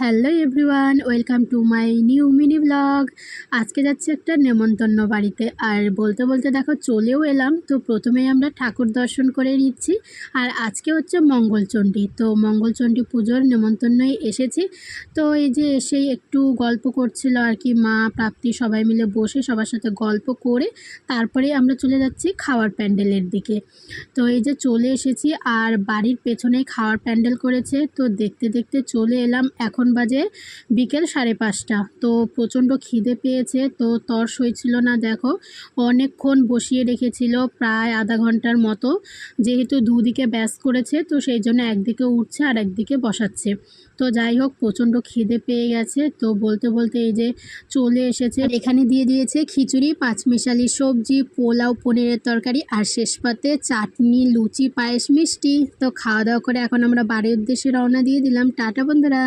Hello everyone, welcome to my new mini blog. আজকে যাচ্ছি একটা নেমন্তন্ন বাড়িতে। আর বলতে বলতে দেখো, চলেও এলাম। তো প্রথমেই আমরা ঠাকুর দর্শন করে নিচ্ছি। আর আজকে হচ্ছে মঙ্গলচণ্ডী। তো মঙ্গলচণ্ডী পুজোর নেমন্তন্নই এসেছি। তো এই যে এসেই একটু গল্প করছিল আর কি, মা প্রাপ্তি সবাই মিলে বসে সবার সাথে গল্প করে তারপরে আমরা চলে যাচ্ছি খাওয়ার প্যান্ডেলের দিকে। তো এই যে চলে এসেছি আর বাড়ির পেছনেই খাওয়ার প্যান্ডেল করেছে। তো দেখতে দেখতে চলে এলাম। এখন বাজে বিকেল সাড়ে পাঁচটা। তো প্রচণ্ড খিদে পেয়েছে, তো তর্স হয়েছিল না, দেখো। অনেকক্ষণ বসিয়ে রেখেছিল প্রায় আধা ঘণ্টার মতো। যেহেতু দুদিকে ব্যাস করেছে, তো সেই জন্য একদিকে উঠছে আর একদিকে বসাচ্ছে। তো যাই হোক, প্রচণ্ড খিদে পেয়ে গেছে। তো বলতে বলতে এই যে চলে এসেছে এখানে দিয়ে দিয়েছে খিচুড়ি, পাঁচমিশালি সবজি, পোলাও, পনিরের তরকারি আর শেষ পাতে চাটনি, লুচি, পায়েস, মিষ্টি। তো খাওয়া দাওয়া করে এখন আমরা বাড়ির উদ্দেশ্যে রওনা দিয়ে দিলাম। টাটা, বন্ধুরা।